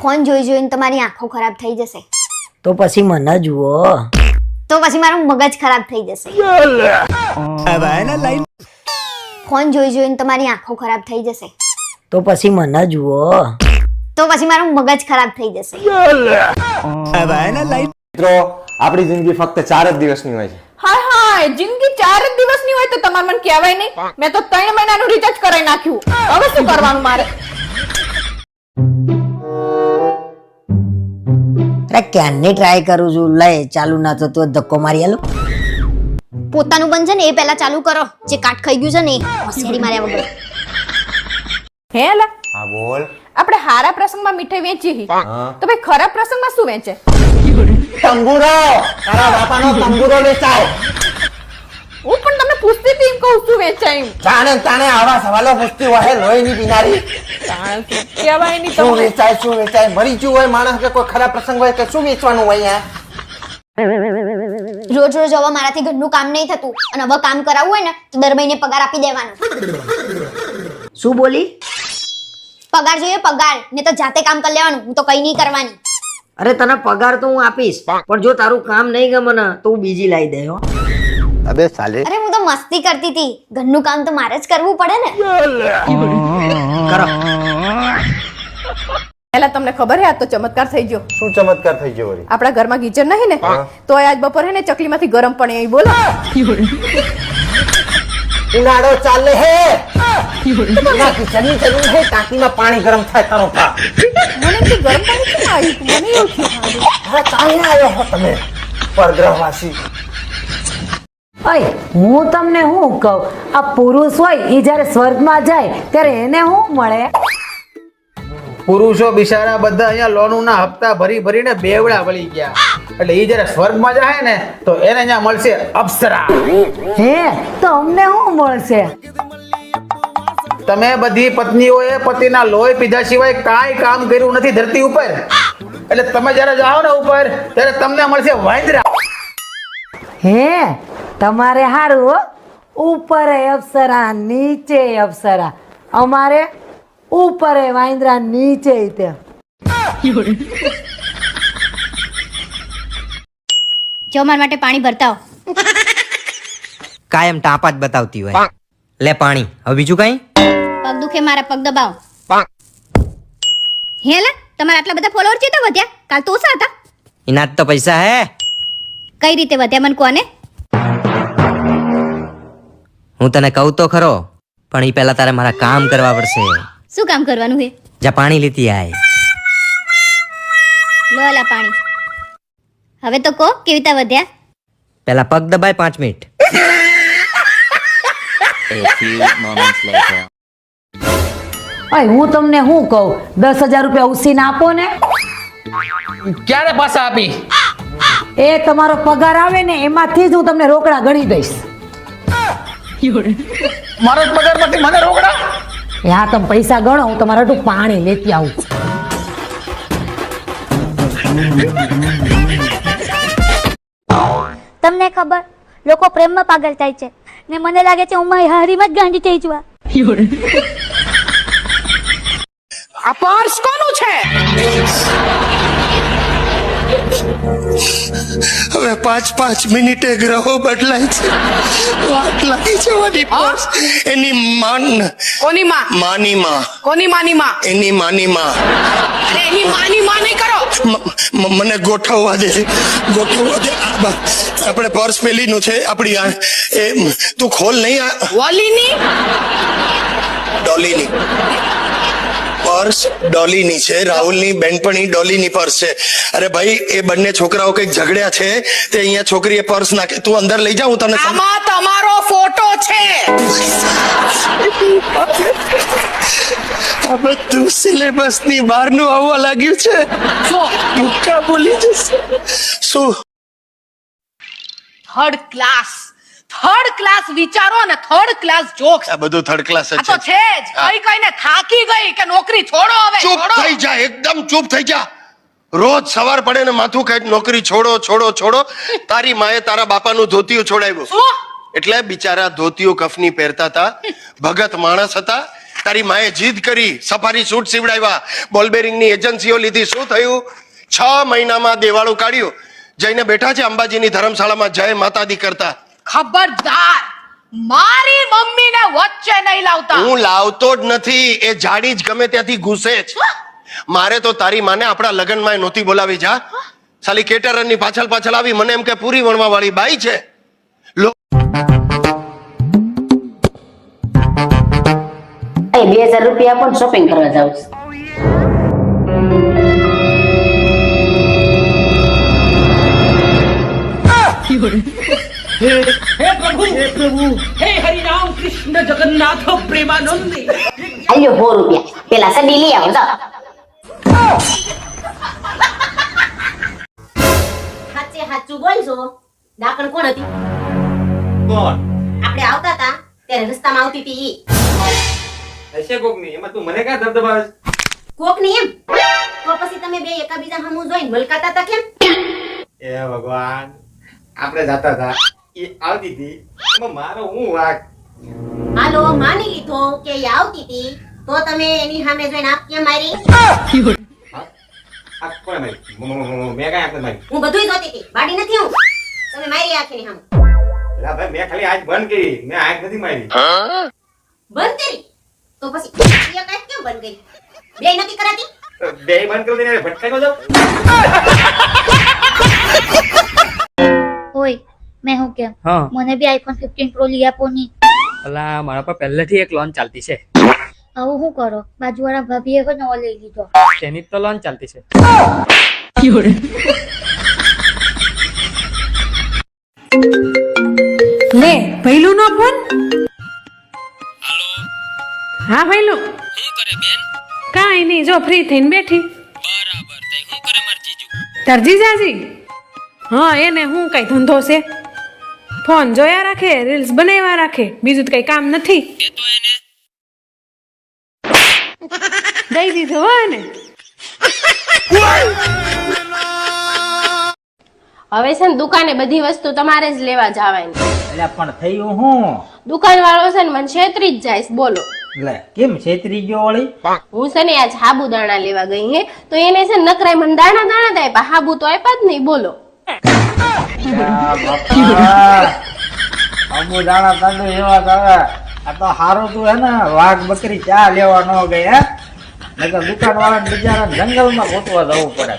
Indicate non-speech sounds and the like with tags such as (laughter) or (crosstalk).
Phone જોઈ જોઈને તમારી આંખો ખરાબ થઈ જશે. તો પછી મને જુઓ. તો પછી મારું મગજ ખરાબ થઈ જશે. ફોન જોઈ જોઈને તમારી આંખો ખરાબ થઈ જશે. તો પછી મને જુઓ. તો પછી મારું મગજ ખરાબ થઈ જશે. મિત્રો આપણી જિંદગી ફક્ત ચાર જ દિવસની હોય છે. હાય હાય જિંદગી ચાર જ દિવસની હોય તો તમારે મને કહેવાય નહીં. મેં તો ત્રણ મહિનાનું રિચાર્જ કરાવી નાખ્યું. હવે શું કરવાનું મારે? ક્યારની ટ્રાય કરું છું? લઈ ચાલુ ના થતું હોય તો ધક્કો મારી આલો. પોતાનું બંધ છે ને એ પહેલા ચાલુ કરો. જે કાટ ખાઈ ગયું છે ને એ હોશિયારી માર્યા વગર. હે લા હા બોલ. આપણે હારા પ્રસંગમાં મીઠાઈ વેચીએ હી. તો ભાઈ ખરાબ પ્રસંગમાં શું વેચે? તંબુરો તારા બાપાનો તંબુરો વેચાય. હું પણ તમને પૂછતી હતી એમ કહું છું વેચાય જાણે તાણે આવા સવાલો પૂછતી હોય લોહીની શું કહેવાય નહીં શું વેચાય શું વેચાય? મરી ગયું હોય માણસ કે કોઈ ખરાબ પ્રસંગ હોય કે શું વેચવાનું હોય અહીંયા? રોજ રોજ હવે મારાથી ઘરનું કામ નહીં થતું અને હવે કામ કરાવવું હોય ને તો દર મહિને પગાર આપી દેવાનો. શું બોલી? પગાર જોઈએ પગાર ને તો જાતે કામ કરી લેવાનું. હું તો કઈ નહીં કરવાની. અરે તને પગાર તો હું આપીશ પણ જો તારું કામ નહીં ગમે ને તો હું બીજી લાવી દે હો. અબે સાલે. અરે હું તો મસ્તી કરતી હતી. ઘરનું કામ તો મારે જ કરવું પડે ને. કરો. પહેલા તમને ખબર હે આ તો ચમત્કાર થઈ ગયો. શું ચમત્કાર થઈ ગયો વળી? આપણા ઘરમાં ગીચર નહીં ને? તો આજ બપોર હે ને ચકલીમાંથી ગરમ પાણી આવી બોલો. ઉનાળો ચાલે હે. ના કિચનની જરૂર હે ટાંકીમાં પાણી ગરમ થાય તારો પા મને કે ગરમ પાણી કેમ આવ્યું મને એવું થયું. હા ચાલે આવ્યો હો તમે પરગ્રહવાસી. અય હું તમને શું કહું? આ પુરુષ હોય એ જ્યારે સ્વર્ગમાં જાય ત્યારે એને શું મળે? પુરુષો બિચારા બધા અહીંયા લોનના હપ્તા ભરી ભરીને બેવડા વળી ગયા. એટલે એ જ્યારે સ્વર્ગમાં જાય ને તો એને અહીંયા મળશે અપ્સરા. હે તો અમને શું મળશે? તમે બધી પત્નીઓએ પતિના લોહી પીધા સિવાય કાંઈ કામ કર્યું નથી ધરતી ઉપર. એટલે તમે જ્યારે જાઓ ને ઉપર ત્યારે તમને મળશે વાંદરા. હે તમારે સારું હો. ઉપર અપ્સરા નીચે અપ્સરા. અમારે ઉપર વાંદરા નીચે તે. જો મારા માટે પાણી ભરતા કાયમ ટાંપા જ બતાવતી હોય. લે પાણી હવે બીજું કઈ? પગ દુખે મારા પગ દબાવો. હેલા તમારા આટલા બધા ફોલોઅર છે તો વધ્યા? કાલ તો ઓછા હતા. એના તો પૈસા હે. કઈ રીતે વધ્યા મને કોને? હું તને કહું તો ખરો પણ એ પહેલા તારે મારા કામ કરવા પડશે. શું કામ કરવાનું હે? જા પાણી લીધી આય. લો લા પાણી. હવે તો કહો કેવી રીતે વધ્યા? પહેલા પગ દબાય પાંચ મિનિટ. અય હું તમને શું કહું? દસ હજાર રૂપિયા ઉસીને આપો ને. ક્યારે પાછા આપી? એ તમારો પગાર આવે ને એમાંથી જ હું તમને રોકડા ગણી દઈશ. (laughs) મારો જ પગારમાંથી મને રોકડા? એ તમે પૈસા ગણો હું તમારા ટુ પાણી લેતી આવું. તમને ખબર લોકો પ્રેમમાં પાગલ થાય છે. ને મને લાગે છે હું મારી હારીમાં જ ગાંડી થઈ જવા. આ પર્સ કોનું છે? હવે પાંચ પાંચ મિનિટે ગ્રહો બદલાય છે. વાત લાગી જવાની એની માન. કોની માં? માની માં. કોની માની માં? એની માની માં. અરે એની માની માં નહીં કરો. મને ગોઠવવા દે. ગોઠવવા દે. આપણે પર્સ પેલીનું છે આપણી આ એ તું ખોલ નહીં આ. વોલીની? ડોલીની. પર્સ ડોલીની છે રાહુલની બેનપણી ડોલીની પર્સ છે. અરે ભાઈ એ બંને છોકરાઓ કંઈક ઝઘડ્યા છે તે અહીંયા છોકરીએ પર્સ નાખે તું અંદર લઈ જા હું તને આમાં તમારો ફોટો છે. આ બધું સિલેબસની બહારનું આવવા લાગ્યું છે? ભૂક્કા બોલી જશે? શું? થર્ડ ક્લાસ થર્ડ ક્લાસ વિચારો અને થર્ડ ક્લાસ જોક્સ આ બધું થર્ડ ક્લાસ આ તો છે જ. કઈ કઈને થાકી ગઈ કે નોકરી છોડો હવે ચૂપ થઈ જા એકદમ ચૂપ થઈ જા. રોજ સવાર પડે ને માથું ખાઈ નોકરી છોડો છોડો છોડો. તારી માએ તારા બાપાનું ધોતિયું છોડાવ્યું. એટલે બિચારા ધોતિયું કફની પહેરતા હતા. ભગત માણસ હતા. તારી માએ જીદ કરી સફારી સૂટ સીવડાવ્યા. બોલબેરિંગની એજન્સીઓ લીધી. શું થયું? છ મહિનામાં દેવાળું કાઢ્યું. જઈને બેઠા છે અંબાજીની ધર્મશાળામાં જય માતાદી કરતા. ખબરદાર. મારી મમ્મીને વચ્ચે નહીં લાવતા. હું લાવતો જ નથી. એ જાડી જ ગમે ત્યાંથી ઘૂસે જ. મારે તો તારી માને આપણા લગ્નમાં નહોતી બોલાવી જા. સાલી કેટરરની પાછળ પાછળ આવી મને એમ કે પૂરી વણવા વાળી બાઈ છે. બે હજાર રૂપિયા પણ શોપિંગ કરવા જાઉં છું. (laughs) આલ્યો ફોર રૂપિયા. પેલા સડી લઈ આવો જાઓ. હાચે સાચું બોલજો ડાકણ કોણ હતી? કોણ? આપણે આવતા હતા ત્યારે રસ્તામાં આવતી હતી ઈ. હશે કોકની એમાં તું મને ક્યાં ધબધબાવે છે? કોકની એમ? તો પછી તમે બે એકાબીજા સામું જોઈને મલકાતા હતા કેમ? એ ભગવાન આપણે જતા હતા. એ આવતી હતી. મારો હું વાક? હાલો માની લીધો કે એ આવતી હતી. તો તમે એની સામે જોઈને આપ કેમ મારી? આ કોણે મારી? મ- મ- મ- મેં કાંઈ આપણે મારી? હું બધુંય જોતી હતી. બાડી નથી હું. તમે મારી આંખની સામે. લા ભાઈ મેં ખાલી આંખ બંધ કરી. મેં આંખ નથી મારી. બંધ કરી? તો પછી એ કાંઈ કેમ બંધ કરી? બે નથી કરાતી? બે બંધ કરી ભટકાઈ મેં હું કેમ? હા. મને બી આઈફોન ફિફ્ટીન પ્રો લઈ આપો ની. અલા મારા પર પહેલેથી એક લોન ચાલતી છે. આવું શું કરો? બાજુવાળા ભાભીએ કોઈ નવો લઈ લીધો. તેની તો લોન ચાલતી છે. લે ભૈલું નો ફોન હા ભૈલું? કાઈ નહીં જો ફ્રી થઈને બેઠી. તાર જીજાજી? હા એને હું કઈ ધંધો છે? ફોન જોયા રાખે રીલ્સ બનાવ્યા રાખે બીજું તો કઈ કામ નથી. દઈ દીધો ને હવે છે ને દુકાને બધી વસ્તુ તમારે જ લેવા જવાની. એટલે પણ થયું હું? દુકાન વાળો છે ને મને છેતરી જ જાય બોલો. લે કેમ છેતરી ગયો વળી? હું છે ને આજ સાબુદાણા લેવા ગઈ હે તો એને છે નકરાય મને દાણા દાણા જ આપ્યા. હાબુ તો આપ્યા જ નહીં બોલો. અમુ દાણા આ તો હારું તું હે ને, વાઘ, બકરી ચા લેવા ન ગઈ, હે? નકર દુકાન વાળા બિચારા જંગલમાં ગોતવા જવું પડે.